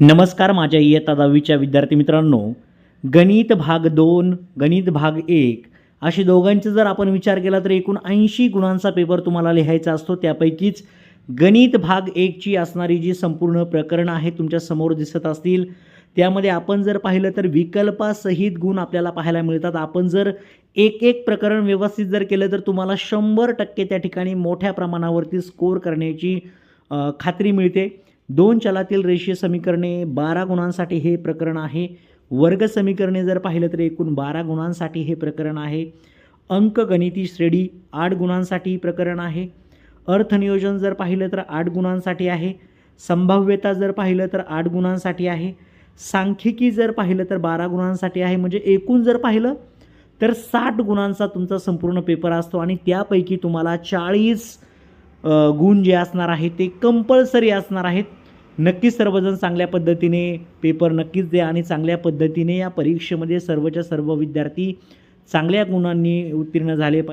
नमस्कार माझ्या इयत्ता दहावीच्या विद्यार्थी मित्रांनो. गणित भाग दोन गणित भाग एक असे दोघांचे जर आपण विचार केला तर एकूण ऐंशी गुणांचा पेपर तुम्हाला लिहायचा असतो. त्यापैकीच गणित भाग एकची असणारी जी संपूर्ण प्रकरणं आहेत तुमच्यासमोर दिसत असतील. त्यामध्ये आपण जर पाहिलं तर विकल्पासहित गुण आपल्याला पाहायला मिळतात. आपण जर एक एक प्रकरण व्यवस्थित जर केलं तर तुम्हाला शंभर टक्के त्या ठिकाणी मोठ्या प्रमाणावरती स्कोअर करण्याची खात्री मिळते. दोन चलातील रेषीय समीकरणे बारा गुणांसाठी हे प्रकरण आहे. वर्ग समीकरणे जर पाहिलं तर एकूण बारा गुणांसाठी हे प्रकरण आहे. अंकगणिती श्रेणी आठ गुणांसाठी प्रकरण आहे. अर्थनियोजन जर पाहिलं तर आठ गुणांसाठी आहे. संभाव्यता जर पाहिलं तर आठ गुणांसाठी आहे. सांख्यिकी जर पाहिलं तर बारा गुणांसाठी आहे. म्हणजे एकूण जर पाहिलं तर साठ गुणांचा तुमचा संपूर्ण पेपर असतो आणि त्यापैकी तुम्हाला चाळीस गुण जे असणार आहेत ते कंपल्सरी असणार आहेत. नक्कीच सर्वजण चांगल्या पद्धतीने पेपर नक्कीच द्या आणि चांगल्या पद्धतीने या परीक्षेमध्ये सर्वच्या सर्व विद्यार्थी चांगल्या गुणांनी उत्तीर्ण झाले